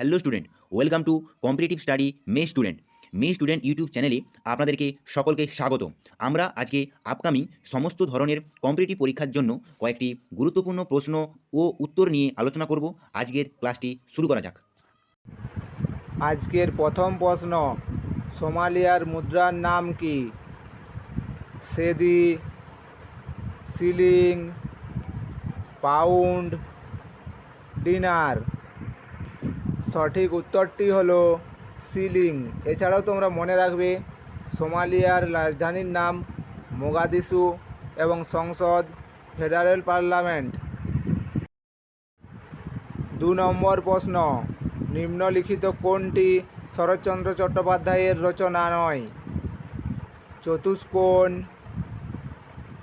Hello student welcome to competitive study May student May student YouTube চ্যানেলে আপনাদেরকে সকলকে স্বাগত। আমরা আজকে আপকামিং সমস্ত ধরনের কম্পিটিটিভ পরীক্ষার জন্য কয়েকটি গুরুত্বপূর্ণ প্রশ্ন ও উত্তর নিয়ে আলোচনা করব। আজকের ক্লাসটি শুরু করা যাক। আজকের প্রথম প্রশ্ন, সোমালিয়ার মুদ্রার নাম কি? Cedi shilling pound, dinar. সঠিক উত্তরটি হলো সিলিং। এছাড়াও তোমরা মনে রাখবে, সোমালিয়ার রাজধানীর নাম মোগাদিসু এবং সংসদ ফেডারেল পার্লামেন্ট। দু নম্বর প্রশ্ন, নিম্নলিখিত কোনটি শরৎচন্দ্র চট্টোপাধ্যায়ের রচনা নয়? চতুষ্কোণ,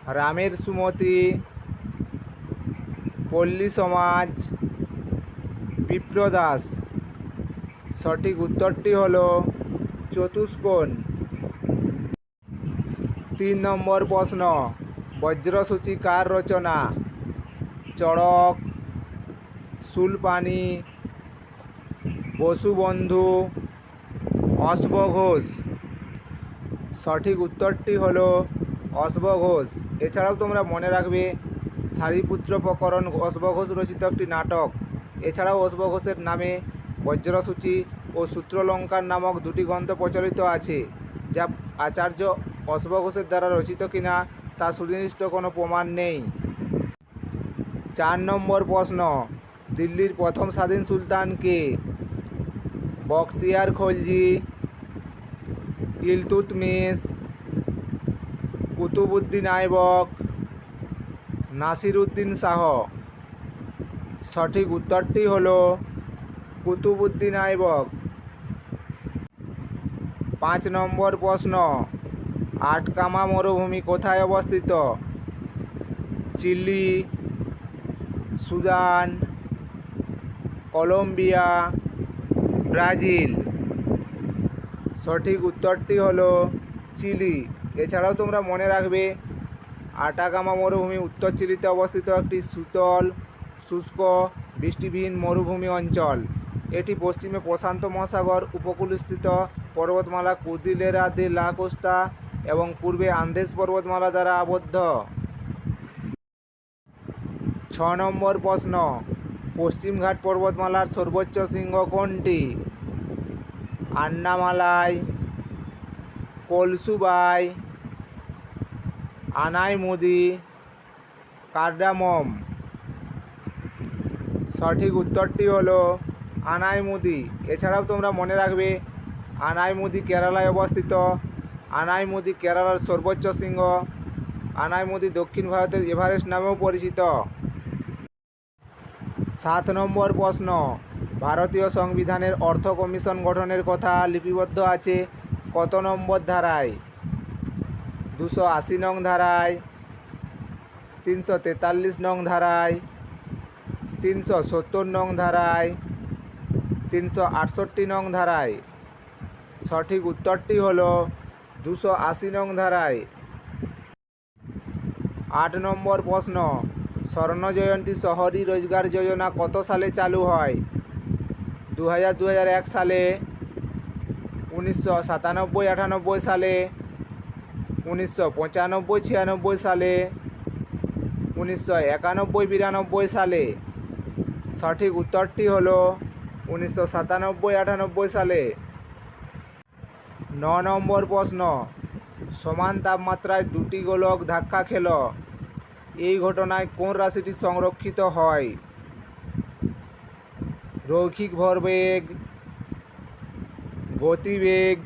রামের সুমতি, পল্লী সমাজ, বিপ্রদাস। সঠিক উত্তরটি হল চতুষ্কোণ। তিন নম্বর প্রশ্ন, বজ্রসূচি কার রচনা? চড়ক, সুলপানি, বসুবন্ধু অশ্ব ঘোষ সঠিক উত্তরটি হলো অশ্ব ঘোষ এছাড়াও তোমরা মনে রাখবে, সারিপুত্র প্রকরণ অশ্ব ঘোষ রচিত একটি নাটক। এছাড়াও অশ্ব ঘোষের নামে বজ্রসূচি ও সূত্রলঙ্কার নামক দুটি গ্রন্থ প্রচলিত আছে, যা আচার্য অশ্ব ঘোষের দ্বারা রচিত কিনা তা সুনির্দিষ্ট কোনো প্রমাণ নেই। চার নম্বর প্রশ্ন, দিল্লির প্রথম স্বাধীন সুলতান কে? বখতিয়ার খলজি ইলতুতমিশ কুতুবুদ্দিন আইবক, নাসিরুদ্দিন শাহ। সঠিক উত্তরটি হলো কুতুবুদ্দিন আইবক। পাঁচ নম্বর প্রশ্ন, আটকামা মরুভূমি কোথায় অবস্থিত? Chile, Sudan, Colombia, Brazil. সঠিক উত্তরটি হলো চিলি। এছাড়াও তোমরা মনে রাখবে আটাকামা মরুভূমি উত্তর চিলিতে অবস্থিত একটি সুতল, শুষ্ক, বৃষ্টিবিহীন মরুভূমি অঞ্চল। এটি পশ্চিমে প্রশান্ত মহাসাগর, উপকূলস্থিত পর্বতমালা কুদিলেরা দে লা কোস্তা এবং পূর্বে আন্দেজ পর্বতমালা দ্বারা আবদ্ধ। ছ নম্বর প্রশ্ন পশ্চিমঘাট পর্বতমালার সর্বোচ্চ শৃঙ্গ কোনটি? আন্নামালাই, কলসুবাই, আনাইমুদি কার্ডামম সঠিক উত্তরটি হলো আনাইমুদি। এছাড়াও তোমরা মনে রাখবে, আনাইমুদি কেরালায় অবস্থিত, আনাইমুদি কেরালার সর্বোচ্চ শৃঙ্গ, আনাইমুদি দক্ষিণ ভারতের এভারেস্ট নামেও পরিচিত। সাত নম্বর প্রশ্ন, ভারতীয় সংবিধানের অর্থ কমিশন গঠনের কথা লিপিবদ্ধ আছে কত নম্বর ধারায়? দুশো আশি নং ধারায়, তিনশো তেতাল্লিশ নং ধারায়, তিনশো সত্তর নং ধারায় তিনশো আটষট্টি নং ধারায়। সঠিক উত্তরটি হলো দুশো আশি নং ধারায়। আট নম্বর প্রশ্ন স্বর্ণজয়ন্তী শহরী রোজগার যোজনা কত সালে চালু হয়? দু হাজার দু হাজার এক সালে, উনিশশো সাতানব্বই আটানব্বই সালে, উনিশশো পঁচানব্বই ছিয়ানব্বই সালে, উনিশশো একানব্বই বিরানব্বই সালে। সঠিক উত্তরটি হলো উনিশশো সাতানব্বই, আটানব্বই সালে। ন নম্বর প্রশ্ন, সমান তাপমাত্রায় দুটি গোলক ধাক্কা খেল। এই ঘটনায় কোন রাশিটি সংরক্ষিত হয়? রৈখিক ভরবেগ, গতিবেগ,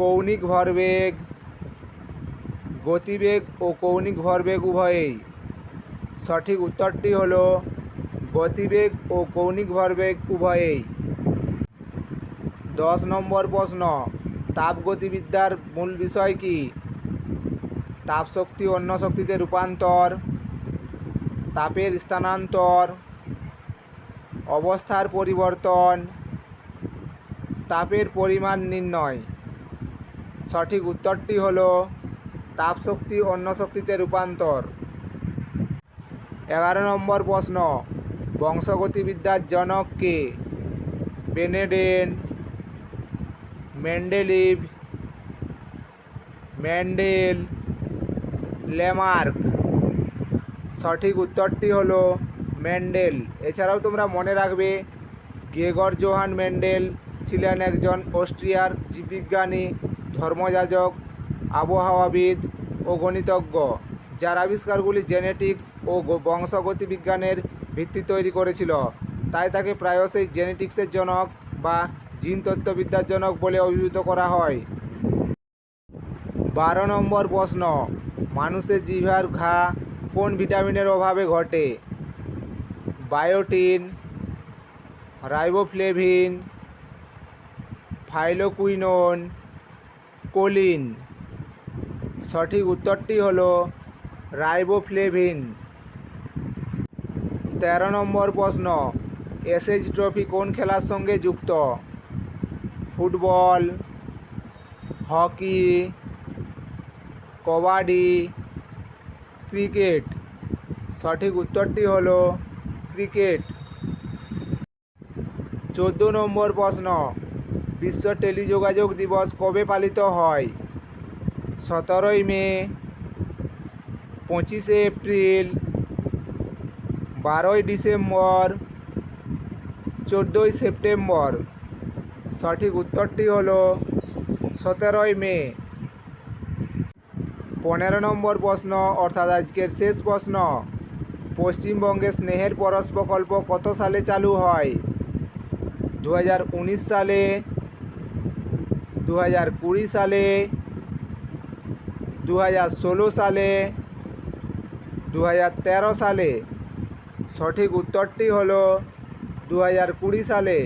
কৌণিক ভরবেগ, গতিবেগ ও কৌণিক ভরবেগ উভয়েই। সঠিক উত্তরটি হলো গতিবেগ ও কৌণিক ভরবেগ উভয়েই। দশ নম্বর প্রশ্ন তাপগতিবিদ্যার মূল বিষয় কি? তাপশক্তি অন্য শক্তিতে রূপান্তর, তাপের স্থানান্তর, অবস্থার পরিবর্তন, তাপের পরিমাণ নির্ণয়। সঠিক উত্তরটি হলো তাপশক্তি অন্য শক্তিতে রূপান্তর। এগারো নম্বর প্রশ্ন বংশগতিবিদ্যার জনক কে? Beneden, Mendeleev, Mendel, Lamarck. সঠিক উত্তরটি হলো ম্যান্ডেল। এছাড়াও তোমরা মনে রাখবে, গেগর জোহান ম্যান্ডেল ছিলেন একজন অস্ট্রিয়ার জীববিজ্ঞানী, ধর্মযাজক, আবহাওয়াবিদ ও গণিতজ্ঞ। যার আবিষ্কারগুলি জেনেটিক্স ও বংশগতি বিজ্ঞানের ভিত্তি তৈরি করেছিল। তাই তাকে প্রায়শই জেনেটিক্সের জনক বা জিন তত্ত্ববিদ্যার জনক বলে অভিহিত করা হয়। বারো নম্বর প্রশ্ন, মানুষের জিভার ঘা কোন ভিটামিনের অভাবে ঘটে? Biotin, riboflavin, phylloquinone, choline. সঠিক উত্তরটি হলো রাইবোফ্লেভিন। তেরো নম্বর প্রশ্ন, এসএইচ ট্রফি কোন খেলার সঙ্গে যুক্ত? Football, hockey, kabaddi, cricket. সঠিক উত্তরটি হলো ক্রিকেট। চোদ্দ নম্বর প্রশ্ন, বিশ্ব টেলিযোগাযোগ দিবস কবে পালিত হয়? সতেরোই মে পঁচিশে এপ্রিল, বারোই ডিসেম্বর, চোদ্দোই সেপ্টেম্বর। সঠিক উত্তরটি হলো সতেরোই মে। পনেরো নম্বর প্রশ্ন, অর্থাৎ আজকের শেষ প্রশ্ন, পশ্চিমবঙ্গে স্নেহের পরশ প্রকল্প কত সালে চালু হয়? দু হাজার উনিশ সালে দু হাজার কুড়ি সালে দু হাজার ষোলো সালে দু হাজার তেরো সালে সঠিক উত্তরটি হলো দু সালে